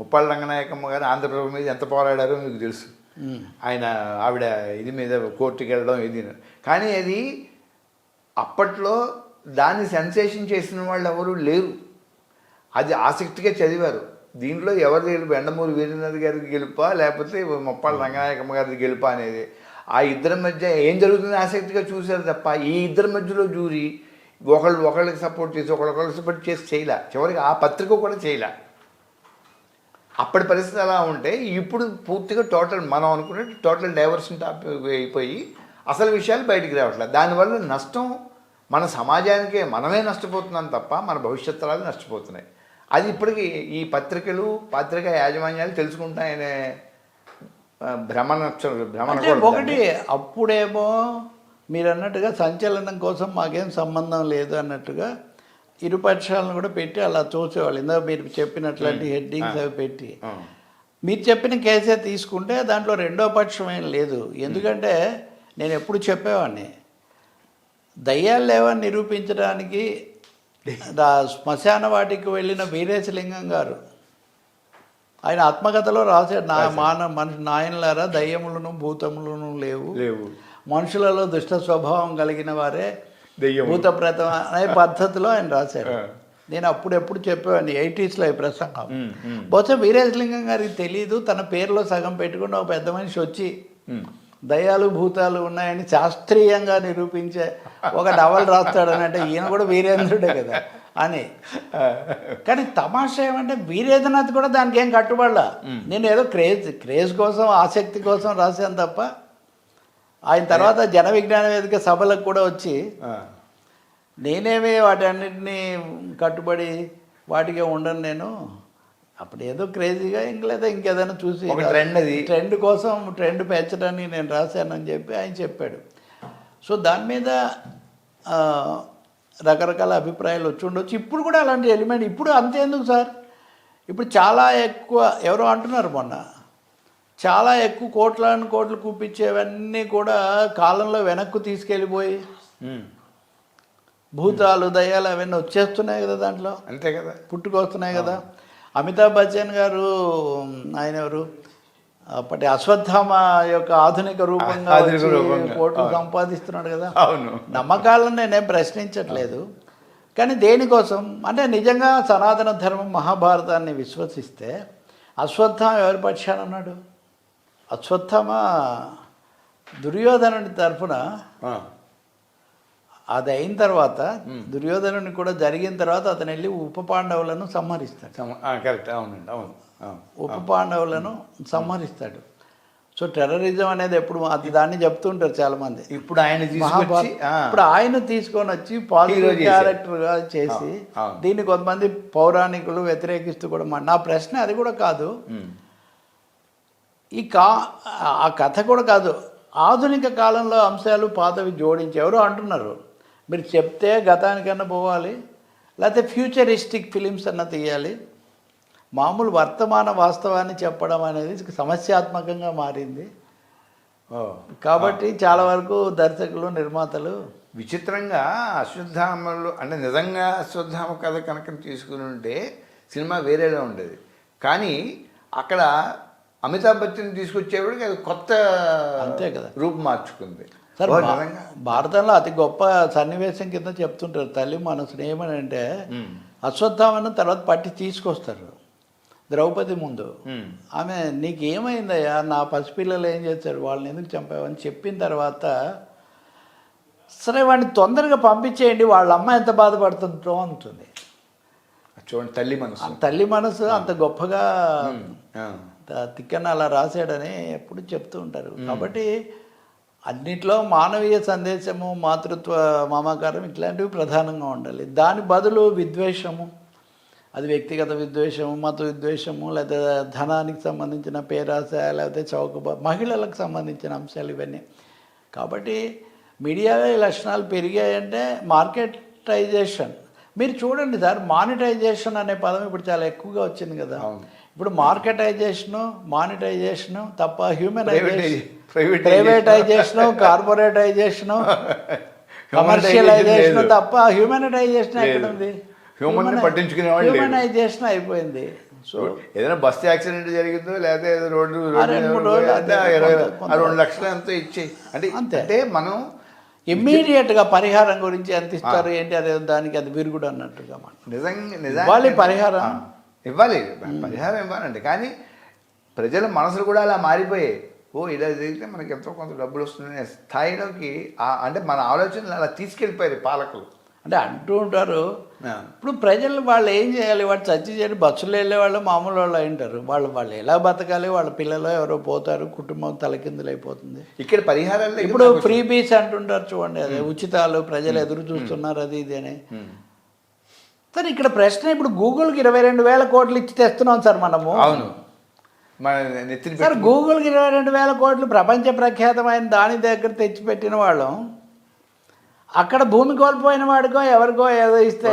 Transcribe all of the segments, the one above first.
ముప్పాళ్ళ రంగనాయకమ్మ గారు ఆంధ్రప్రభు మీద ఎంత పోరాడారో మీకు తెలుసు. ఆయన ఆవిడ ఇది మీద కోర్టుకి వెళ్ళడం ఇది. కానీ అది అప్పట్లో దాన్ని సెన్సేషన్ చేసిన వాళ్ళు ఎవరు లేరు. అది ఆసక్తిగా చదివారు. దీంట్లో ఎవరు గెలుపు ఎండమూరి వీరేంద్ర గారికి గెలుపా లేకపోతే ముప్పాళ్ళ రంగనాయకమ్మ గారికి గెలుపా అనేది. ఆ ఇద్దరి మధ్య ఏం జరుగుతుంది ఆసక్తిగా చూశారు తప్ప ఈ ఇద్దరి మధ్యలో జూరి ఒకళ్ళు ఒకళ్ళకి సపోర్ట్ చేసి ఒకళ్ళొకళ్ళకి సపోర్ట్ చేసి చేయలే. చివరికి ఆ పత్రిక కూడా చేయలే. అప్పటి పరిస్థితి అలా ఉంటే ఇప్పుడు పూర్తిగా టోటల్ మనం అనుకున్నట్టు టోటల్ డైవర్షన్ టాపిక్ అయిపోయి అసలు విషయాలు బయటికి రావట్లేదు. దానివల్ల నష్టం మన సమాజానికే మనమే నష్టపోతున్నాం తప్ప మన భవిష్యత్ తరాలు నష్టపోతున్నాయి. అది ఇప్పటికి ఈ పత్రికలు పత్రిక యాజమాన్యాలు తెలుసుకుంటాయనే ఆ, భ్రమ నచ్చ భ్రమ అంటే ఒకటి అప్పుడేమో మీరు అన్నట్టుగా సంచలనం కోసం మాకేం సంబంధం లేదు అన్నట్టుగా ఇరుపక్షాలను కూడా పెట్టి అలా చూసేవాళ్ళు ఇందాక మీరు చెప్పినట్లాంటి హెడ్డింగ్స్ అవి పెట్టి. మీరు చెప్పిన కేసే తీసుకుంటే దాంట్లో రెండో పక్షం ఏం లేదు. ఎందుకంటే నేను ఎప్పుడు చెప్పేవాడిని. దయ్యాలు లేవని నిరూపించడానికి దా శ్మశాన వాటికి వెళ్ళిన వీరేశలింగం గారు. ఆయన ఆత్మకథలో రాశాడు. నా మాన మనిషి నాయనలారా దయ్యములను భూతములను లేవు. లేవు. మనుషులలో దుష్ట స్వభావం కలిగిన వారే. భూత ప్రేతం అనే పద్ధతిలో ఆయన రాశాడు. నేను అప్పుడెప్పుడు చెప్పేవాడిని ఎయిటీస్లో ఈ ప్రసంగం. బహుశా వీరేశలింగం గారికి తెలియదు తన పేరులో సగం పెట్టుకుని ఒక పెద్ద మనిషి వచ్చి. దయాలు భూతాలు ఉన్నాయని శాస్త్రీయంగా నిరూపించే ఒక నవల్ రాస్తాడని అంటే ఈయన కూడా వీరేంద్రుడే కదా అని. కానీ తమాషా ఏమంటే వీరేంద్రనాథ్ కూడా దానికి ఏం కట్టుబడలా. నేను ఏదో క్రేజ్ క్రేజ్ కోసం ఆసక్తి కోసం రాశాను తప్ప ఆయన తర్వాత జన విజ్ఞాన వేదిక సభలకు కూడా వచ్చి నేనేమి వాటన్నిటినీ కట్టుబడి వాటికే ఉండను నేను. అప్పుడు ఏదో క్రేజీగా ఇంక లేదా ఇంకేదైనా చూసి ట్రెండ్ అది. ట్రెండ్ కోసం ట్రెండ్ పెంచడానికి నేను రాశానని చెప్పి ఆయన చెప్పాడు. సో దాని మీద రకరకాల అభిప్రాయాలు వచ్చి ఉండొచ్చు. ఇప్పుడు కూడా అలాంటి ఎలిమెంట్ ఇప్పుడు అంతేందుకు సార్? ఇప్పుడు చాలా ఎక్కువ ఎవరో అంటున్నారు మొన్న చాలా ఎక్కువ కోట్లను కోట్లు కూపించేవన్నీ కూడా కాలంలో వెనక్కు తీసుకెళ్ళిపోయి. భూతాలు దయ్యాలు అవన్నీ వచ్చేస్తున్నాయి కదా దాంట్లో. అంతే కదా. పుట్టుకొస్తున్నాయి కదా. అమితాబ్ బచ్చన్ గారు ఆయన ఎవరు? అప్పటి అశ్వత్థామ యొక్క ఆధునిక రూపంగా. కోట్లు. సంపాదిస్తున్నాడు కదా. అవును. నమ్మకాలను నేనేం ప్రశ్నించట్లేదు. కానీ దేనికోసం? అంటే నిజంగా సనాతన ధర్మం మహాభారతాన్ని విశ్వసిస్తే అశ్వత్థామ ఎవరి పక్షాన ఉన్నాడు? అశ్వత్థామ దుర్యోధనుడి తరఫున అది అయిన తర్వాత దుర్యోధనుని కూడా జరిగిన తర్వాత అతను వెళ్ళి ఉప పాండవులను సంహరిస్తాడు. కరెక్ట్. అవునండి అవును. ఉప పాండవులను సంహరిస్తాడు. సో టెర్రరిజం అనేది ఎప్పుడు అది దాన్ని చెప్తుంటారు చాలా మంది ఇప్పుడు ఆయన ఇప్పుడు ఆయన తీసుకొని వచ్చి పాజిటివ్. క్యారెక్టర్గా చేసి. దీన్ని కొంతమంది పౌరాణికులు వ్యతిరేకిస్తూ కూడా నా ప్రశ్న అది కూడా కాదు. ఈ కా ఆ కథ కూడా కాదు. ఆధునిక కాలంలో అంశాలు పాతవి జోడించి ఎవరో అంటున్నారు. మీరు చెప్తే గతానికన్నా పోవాలి. లేకపోతే ఫ్యూచరిస్టిక్ ఫిలిమ్స్ అన్న తీయాలి. మామూలు వర్తమాన వాస్తవాన్ని చెప్పడం అనేది సమస్యాత్మకంగా మారింది. కాబట్టి చాలా వరకు దర్శకులు నిర్మాతలు విచిత్రంగా అశ్వత్థామలు అంటే నిజంగా అశ్వత్థామ కథ కనుక తీసుకుని ఉంటే సినిమా వేరేలా ఉండేది. కానీ అక్కడ అమితాబ్ బచ్చన్ తీసుకొచ్చేవాడికి అది కొత్త అంతే కదా. రూపు మార్చుకుంది. భారతంలో అతి గొప్ప సన్నివేశం కింద చెప్తుంటారు తల్లి మనసుని ఏమని అంటే అశ్వత్థామను తర్వాత పట్టి తీసుకొస్తారు ద్రౌపది ముందు. ఆమె నీకు ఏమైందయ్యా నా పసిపిల్లలు ఏం చేశారు? వాళ్ళని ఎందుకు చంపావని చెప్పిన తర్వాత సరే వాడిని తొందరగా పంపించేయండి వాళ్ళ అమ్మ ఎంత బాధపడుతుందో అంటుంది. చూడండి తల్లి మనసు. ఆ తల్లి మనసు అంత గొప్పగా తిక్కన అలా రాశాడని ఎప్పుడు చెప్తూ ఉంటారు. కాబట్టి అన్నిట్లో మానవీయ సందేశము మాతృత్వ మమకారం ఇట్లాంటివి ప్రధానంగా ఉండాలి. దాని బదులు విద్వేషము. అది వ్యక్తిగత విద్వేషము మత విద్వేషము లేదా ధనానికి సంబంధించిన పేరాశ లేకపోతే చౌకబా మహిళలకు సంబంధించిన అంశాలు ఇవన్నీ. కాబట్టి మీడియాలో ఈ లక్షణాలు పెరిగాయంటే మార్కెటైజేషన్ మీరు చూడండి సార్ మానిటైజేషన్ అనే పదం ఇప్పుడు చాలా ఎక్కువగా వచ్చింది కదా. ఇప్పుడు మార్కెటైజేషను మానిటైజేషను తప్ప హ్యూమనైజేషన్ ప్రైవేటైజేషన్. కార్పొరేటైజేషను కమర్షియలైజేషన్ తప్ప హ్యూమనైజేషన్ ఎక్కడ ఉంది Human ని పట్టించుకునే. హ్యూమనైజేషన్ అయిపోయింది సో ఏదైనా బస్ యాక్సిడెంట్ జరిగిందో లేకపోతే ఏదో రోడ్డు రెండు లక్షలు ఎంతో ఇచ్చేయి అంటే అంతే. అంటే మనం ఇమ్మీడియట్గా పరిహారం గురించి ఎంత ఇస్తారు ఏంటి అదే దానికి అది విరుగుడు అన్నట్టుగా మనం నిజంగా నిజంగా ఇవ్వాలి పరిహారం. ఇవ్వాలి. పరిహారం ఇవ్వాలండి. కానీ ప్రజల మనసులు కూడా అలా మారిపోయాయి. ఓ ఇలా జరిగితే మనకి ఎంతో కొంత డబ్బులు వస్తుందనే స్థాయిలోకి అంటే మన ఆలోచనలు అలా తీసుకెళ్ళిపోయారు పాలకులు. అంటే అంటూ ఉంటారు. ఇప్పుడు ప్రజలు వాళ్ళు ఏం చేయాలి? వాళ్ళు చచ్చి చేయడం బస్సులో వెళ్ళే వాళ్ళు మామూలు వాళ్ళు ఉంటారు. వాళ్ళు వాళ్ళు ఎలా బతకాలి? వాళ్ళ పిల్లలు ఎవరో పోతారు? కుటుంబం తలకిందులు అయిపోతుంది. ఇక్కడ పరిహారాలు ఇప్పుడు ఫ్రీ బీచ్ అంటుంటారు చూడండి. అదే ఉచితాలు ప్రజలు ఎదురు చూస్తున్నారు అది ఇది అని. సార్ ఇక్కడ ప్రశ్న ఇప్పుడు గూగుల్కి ఇరవై రెండు వేల కోట్లు ఇచ్చి తెస్తున్నాం సార్ మనము. అవును. సార్ గూగుల్కి ఇరవై రెండు వేల కోట్లు ప్రపంచ ప్రఖ్యాతమైన దాని దగ్గర తెచ్చిపెట్టిన వాళ్ళం. అక్కడ భూమి కోల్పోయిన వాడికో ఎవరికో ఏదో ఇస్తే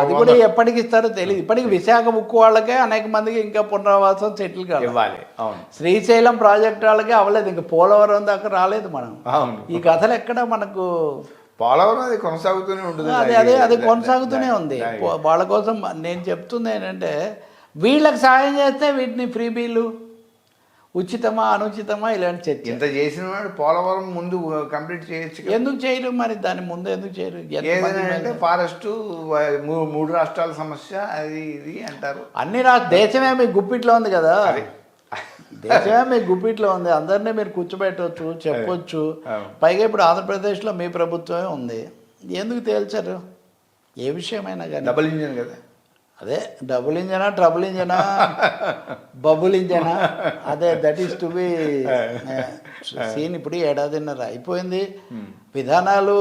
అది కూడా ఎప్పటికి ఇస్తారో తెలియదు ఇప్పటికి విశాఖ ఉక్కు వాళ్ళకే అనేక మందికి ఇంకా పునరావాసం సెటిల్ కావాలి ఇవ్వాలి. అవును. శ్రీశైలం ప్రాజెక్ట్ వాళ్ళకే అవ్వలేదు. ఇంకా పోలవరం దాకా రాలేదు మనం. అవును. ఈ కథలు ఎక్కడ మనకు? పోలవరం అది కొనసాగుతూనే ఉంటుంది. అదే అదే అది కొనసాగుతూనే ఉంది. వాళ్ళ కోసం నేను చెప్తుంది ఏంటంటే వీళ్ళకి సాయం చేస్తే వీటిని ఫ్రీ బీలు ఉచితమా అనుచితమా ఇలాంటి చర్చ. ఇంత చేసిన వాడు పోలవరం ముందు కంప్లీట్ చేయొచ్చు. ఎందుకు చేయరు మరి? దాని ముందు ఎందుకు చేయరు? అంటే ఫారెస్ట్ మూడు రాష్ట్రాల సమస్య అది ఇది అంటారు. అన్ని రాష్ట్ర దేశమే మీ గుప్పిట్లో ఉంది కదా. దేశమే మీ గుప్పిట్లో ఉంది. అందరినీ మీరు కూర్చోబెట్టవచ్చు చెప్పొచ్చు. పైగా ఇప్పుడు ఆంధ్రప్రదేశ్లో మీ ప్రభుత్వమే ఉంది. ఎందుకు తేల్చారు? ఏ విషయమైనా కానీ. డబుల్ ఇంజిన్ కదా. అదే డబుల్ ఇంజనా ట్రబుల్ ఇంజనా? బబుల్ ఇంజనా? అదే that is to be seen ఇప్పుడు ఏడాదిన్నర అయిపోయింది. విధానాలు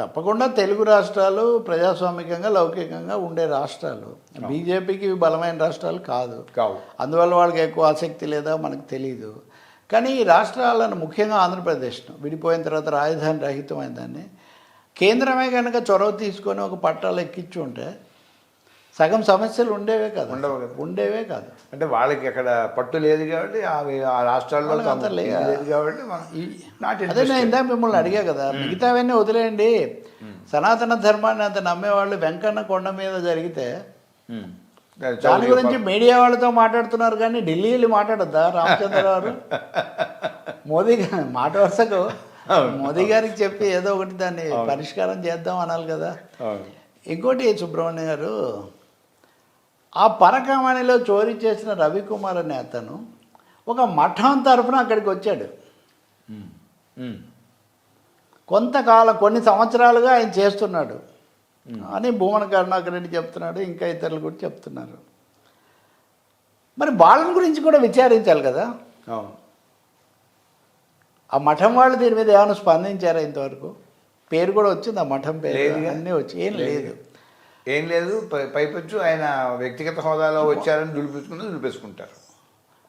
తప్పకుండా తెలుగు రాష్ట్రాలు ప్రజాస్వామికంగా లౌకికంగా ఉండే రాష్ట్రాలు. బీజేపీకి బలమైన రాష్ట్రాలు కాదు. కావు. అందువల్ల వాళ్ళకి ఎక్కువ ఆసక్తి లేదా మనకు తెలియదు కానీ ఈ రాష్ట్రాలను ముఖ్యంగా ఆంధ్రప్రదేశ్ను విడిపోయిన తర్వాత రాజధాని రహితమైన దాన్ని కేంద్రమే కనుక చొరవ తీసుకొని ఒక పట్టాలు ఎక్కించి ఉంటే సగం సమస్యలు ఉండేవే కాదు. ఉండవు కదా. ఉండేవే కాదు. అంటే వాళ్ళకి అక్కడ పట్టు లేదు కాబట్టి అవి ఆ రాష్ట్రాల్లో ఇది లేదు కాబట్టి అదే. నేను ఇందాక మిమ్మల్ని అడిగా కదా మిగతావన్నీ వదిలేయండి. సనాతన ధర్మాన్ని అంత నమ్మేవాళ్ళు వెంకన్న కొండ మీద జరిగితే. దాని గురించి మీడియా వాళ్ళతో మాట్లాడుతున్నారు కానీ ఢిల్లీ మాట్లాడద్దా రామచంద్రరావు మోదీ గా- మాట వరుసకు మోదీ గారికి చెప్పి ఏదో ఒకటి దాన్ని పరిష్కారం చేద్దాం అనాలి కదా. ఇంకోటి సుబ్రహ్మణ్యం గారు ఆ పరకామణిలో చోరీ చేసిన రవికుమార్ అనే అతను ఒక మఠం తరఫున అక్కడికి వచ్చాడు. కొంతకాలం కొన్ని సంవత్సరాలుగా ఆయన చేస్తున్నాడు. అని భువన కరుణాకర్ రెడ్డి చెప్తున్నాడు ఇంకా ఇతరులు కూడా చెప్తున్నారు. మరి వాళ్ళని గురించి కూడా విచారించాలి కదా. ఆ మఠం వాళ్ళు దీని మీద ఏమైనా స్పందించారా ఇంతవరకు? పేరు కూడా వచ్చింది? ఆ మఠం పేరు. అన్నీ వచ్చి. ఏం లేదు. ఏం లేదు పైపెచ్చు ఆయన వ్యక్తిగత హోదాలో వచ్చారని దులిపించుకుని దులిపేసుకుంటారు.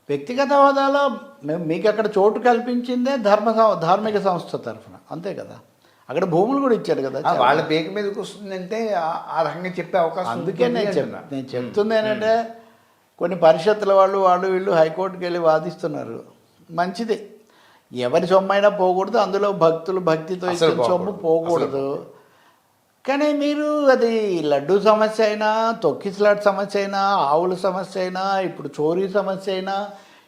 వ్యక్తిగత హోదాలో మేము మీకు అక్కడ చోటు కల్పించిందే ధర్మ సం- ధార్మిక సంస్థ తరఫున అంతే కదా? అక్కడ భూములు కూడా ఇచ్చారు కదా వాళ్ళ పేక మీదకి వస్తుందంటే ఆ- రకంగా చెప్పే అవకాశం అందుకే నేను చెప్ అంటున్నా. నేను చెప్తుంది ఏంటంటే కొన్ని పరిషత్తుల వాళ్ళు వాళ్ళు వీళ్ళు హైకోర్టుకి వెళ్ళి వాదిస్తున్నారు. మంచిది. ఎవరి సొమ్మైనా పోకూడదు అందులో భక్తులు భక్తితో ఇచ్చిన సొమ్ము పోకూడదు. కానీ మీరు అది లడ్డు సమస్య అయినా తొక్కిసలాట్ సమస్య అయినా ఆవుల సమస్య అయినా ఇప్పుడు చోరీ సమస్య అయినా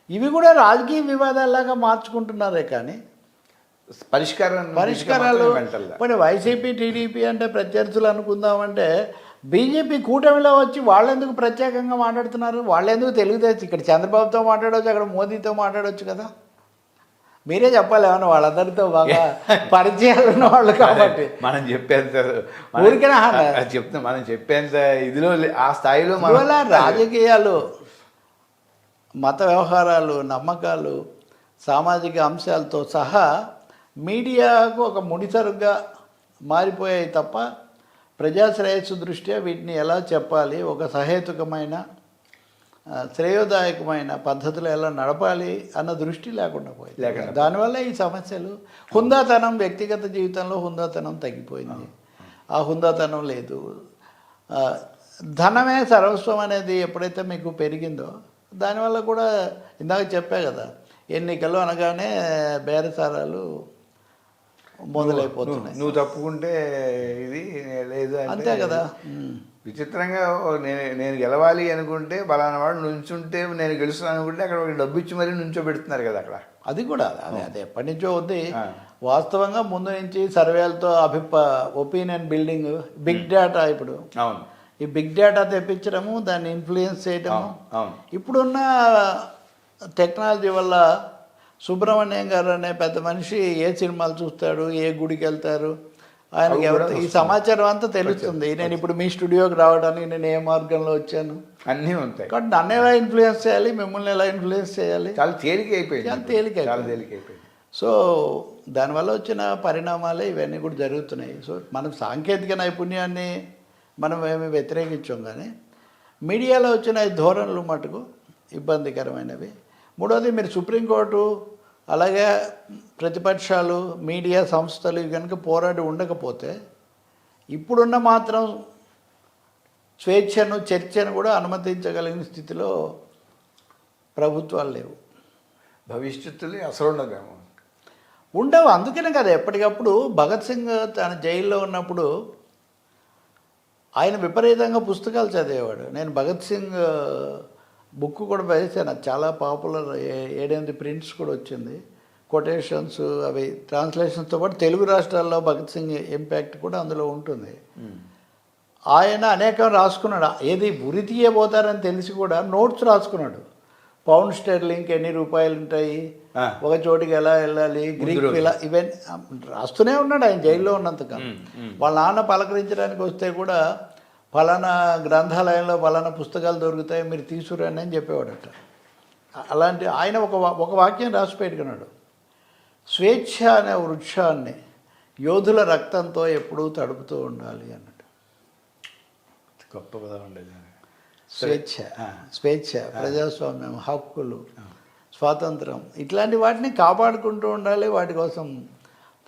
ఇవి కూడా రాజకీయ వివాదాల్లాగా మార్చుకుంటున్నారే కానీ పరిష్కారం పరిష్కారాలు పోనీ వైసీపీ టీడీపీ అంటే ప్రత్యర్థులు అనుకుందామంటే బీజేపీ కూటమిలో వచ్చి వాళ్ళెందుకు ప్రత్యేకంగా మాట్లాడుతున్నారు? వాళ్ళెందుకు తెలుగుదేశం? ఇక్కడ చంద్రబాబుతో మాట్లాడవచ్చు అక్కడ మోదీతో మాట్లాడవచ్చు కదా. మీరే చెప్పాలి ఏమన్నా వాళ్ళందరితో బాగా పరిచయాలు ఉన్న వాళ్ళు కాబట్టి. మనం చెప్పేంత ఊరికేనా? చెప్తున్నా మనం చెప్పేంత ఇదిలో ఆ స్థాయిలో మనం రాజకీయాలు మత వ్యవహారాలు నమ్మకాలు సామాజిక అంశాలతో సహా మీడియాకు ఒక ముడిసరుగ్గా మారిపోయాయి తప్ప ప్రజా శ్రేయస్సు దృష్ట్యా వీటిని ఎలా చెప్పాలి? ఒక సహేతుకమైన శ్రేయోదాయకమైన పద్ధతులు ఎలా నడపాలి అన్న దృష్టి లేకుండా పోయింది. దానివల్ల ఈ సమస్యలు హుందాతనం వ్యక్తిగత జీవితంలో హుందాతనం తగ్గిపోయింది. ఆ హుందాతనం లేదు. ధనమే సర్వస్వం అనేది ఎప్పుడైతే మీకు పెరిగిందో దానివల్ల కూడా ఇందాక చెప్పా కదా ఎన్నికలు అనగానే బేరసారాలు మొదలైపోతున్నాయి. నువ్వు తప్పుకుంటే ఇది లేదు అంతే కదా. విచిత్రంగా నేను నేను గెలవాలి అనుకుంటే బలానా వాడు నుంచుంటే నేను గెలుస్తాను అనుకుంటే అక్కడ ఒక డబ్బు ఇచ్చి మరీ నుంచోబెడుతున్నారు కదా అక్కడ. అది కూడా అది అది ఎప్పటి నుంచో ఉంది. వాస్తవంగా ముందు నుంచి సర్వేలతో అభిప ఒపీనియన్ బిల్డింగ్ బిగ్ డేటా ఇప్పుడు. అవును. ఈ బిగ్ డేటా తెప్పించడము దాన్ని ఇన్ఫ్లుయెన్స్ అవును. ఇప్పుడున్న టెక్నాలజీ వల్ల సుబ్రహ్మణ్యం గారు అనే పెద్ద మనిషి ఏ సినిమాలు చూస్తాడు ఏ గుడికి వెళ్తారు ఆయనకి ఎవరితో- ఈ. సమాచారం అంతా తెలుస్తుంది. నేను ఇప్పుడు మీ స్టూడియోకి రావడానికి నేను ఏ మార్గంలో వచ్చాను? అన్నీ ఉంటాయి. కాబట్టి నన్ను ఎలా ఇన్ఫ్లుయెన్స్ చేయాలి? మిమ్మల్ని ఎలా ఇన్ఫ్లుయెన్స్ చేయాలి? చాలా తేలిక అయిపోయింది. చాలా తేలిక చాలా. తేలిక అయిపోయింది. సో దానివల్ల వచ్చిన పరిణామాలే ఇవన్నీ కూడా జరుగుతున్నాయి. సో మనం సాంకేతిక నైపుణ్యాన్ని మనం ఏమి వ్యతిరేకించాం కానీ మీడియాలో వచ్చిన ఈ ధోరణులు మటుకు ఇబ్బందికరమైనవి. మూడోది మీరు సుప్రీంకోర్టు అలాగే ప్రతిపక్షాలు మీడియా సంస్థలు కనుక పోరాడి ఉండకపోతే ఇప్పుడున్న మాత్రం స్వేచ్ఛను చర్చను కూడా అనుమతించగలిగిన స్థితిలో ప్రభుత్వాలు లేవు. భవిష్యత్తులో అసలు ఉండదేమో. ఉండవు. అందుకనే కదా ఎప్పటికప్పుడు భగత్ సింగ్ తన జైల్లో ఉన్నప్పుడు ఆయన విపరీతంగా పుస్తకాలు చదివేవాడు. నేను భగత్ సింగ్ బుక్ కూడా వేసాను. చాలా పాపులర్. ఏడెనిమిది ప్రింట్స్ కూడా వచ్చింది. కొటేషన్స్ అవి ట్రాన్స్లేషన్స్తో పాటు తెలుగు రాష్ట్రాల్లో భగత్ సింగ్ ఇంపాక్ట్ కూడా అందులో ఉంటుంది. ఆయన అనేకం రాసుకున్నాడు. ఏది ఉరి తీయబోతారని తెలిసి కూడా నోట్స్ రాసుకున్నాడు. పౌండ్ స్టెర్లింగ్ ఎన్ని రూపాయలు ఉంటాయి. ఒక చోటికి ఎలా వెళ్ళాలి? గ్రీక్. ఇలా ఇవన్నీ రాస్తూనే ఉన్నాడు ఆయన జైల్లో ఉన్నంతకాలం. వాళ్ళ నాన్న పలకరించడానికి వస్తే కూడా ఫలానా గ్రంథాలయంలో ఫలానా పుస్తకాలు దొరుకుతాయి మీరు తీసుకురండి అని చెప్పేవాడట. అలాంటి ఆయన ఒక వా- ఒక వాక్యం రాసి పెట్టుకున్నాడు. స్వేచ్ఛ అనే వృక్షాన్ని యోధుల రక్తంతో ఎప్పుడూ తడుపుతూ ఉండాలి అన్నట్టు. గొప్ప పదం ఉండేది స్వేచ్ఛ. స్వేచ్ఛ ప్రజాస్వామ్యం హక్కులు స్వాతంత్రం ఇట్లాంటి వాటిని కాపాడుకుంటూ ఉండాలి వాటి కోసం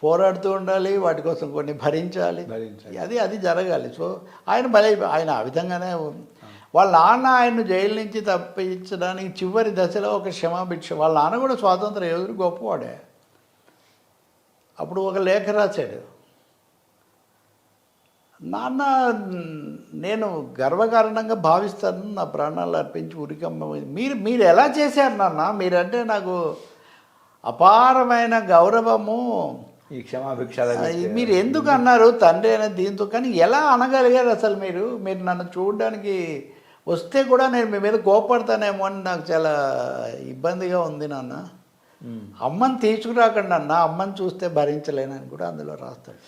పోరాడుతూ ఉండాలి వాటి కోసం కొన్ని భరించాలి. భరించాలి. అది అది జరగాలి. సో ఆయన బలి ఆయన ఆ విధంగానే వాళ్ళ నాన్న ఆయన్ను జైలు నుంచి తప్పించడానికి చివరి దశలో ఒక క్షమాభిక్ష. వాళ్ళ నాన్న కూడా స్వాతంత్ర యోధుడు గొప్పవాడే. అప్పుడు ఒక లేఖ రాశాడు. నాన్న నేను గర్వకారణంగా భావిస్తాను నా ప్రాణాలు అర్పించి ఉరికమ్మ మీరు మీరు ఎలా చేశారు నాన్న? మీరంటే నాకు అపారమైన గౌరవము ఈ క్షమాభిక్ష మీరు ఎందుకు అన్నారు? తండ్రి అనే దీంతో కానీ ఎలా అనగలిగారు అసలు మీరు? మీరు నన్ను చూడడానికి వస్తే కూడా నేను మీ మీద కోపడతానేమో అని నాకు చాలా ఇబ్బందిగా ఉంది నాన్న. అమ్మని తీసుకురాకండి అన్న అమ్మని చూస్తే భరించలేనని కూడా అందులో రాస్తాడు.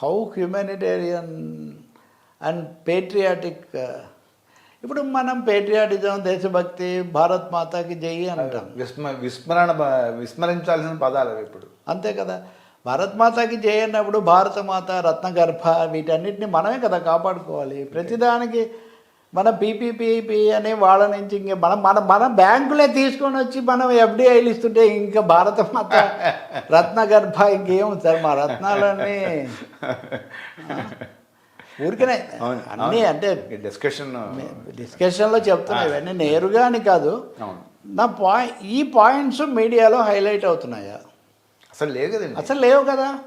హౌ హ్యూమానిటేరియన్ అండ్ పేట్రియాటిక్ ఇప్పుడు మనం పేట్రియాటిజం దేశభక్తి భారత్ మాతాకి జై అంటాం. విస్మ విస్మరణ విస్మరించాల్సిన పదాలు ఇప్పుడు. అంతే కదా. భారత్ మాతాకి జై అన్నప్పుడు భారత మాత రత్నగర్భ వీటన్నిటిని మనమే కదా కాపాడుకోవాలి. ప్రతిదానికి మన పీపీపీపీ అని వాళ్ళ నుంచి ఇంక మనం మన మన బ్యాంకులే తీసుకొని వచ్చి మనం ఎఫ్డిఐలు ఇస్తుంటే ఇంకా భారత మాత రత్నగర్భ ఇంకేం సార్ మా రత్నాలన్నీ? ఊరికనే అన్నీ అంటే డిస్కషన్ డిస్కషన్లో చెప్తున్నా ఇవన్నీ నేరుగా అని కాదు నా పాయింట్ ఈ పాయింట్స్ మీడియాలో హైలైట్ అవుతున్నాయా? అసలు లేవు కదండి. అసలు లేవు కదా?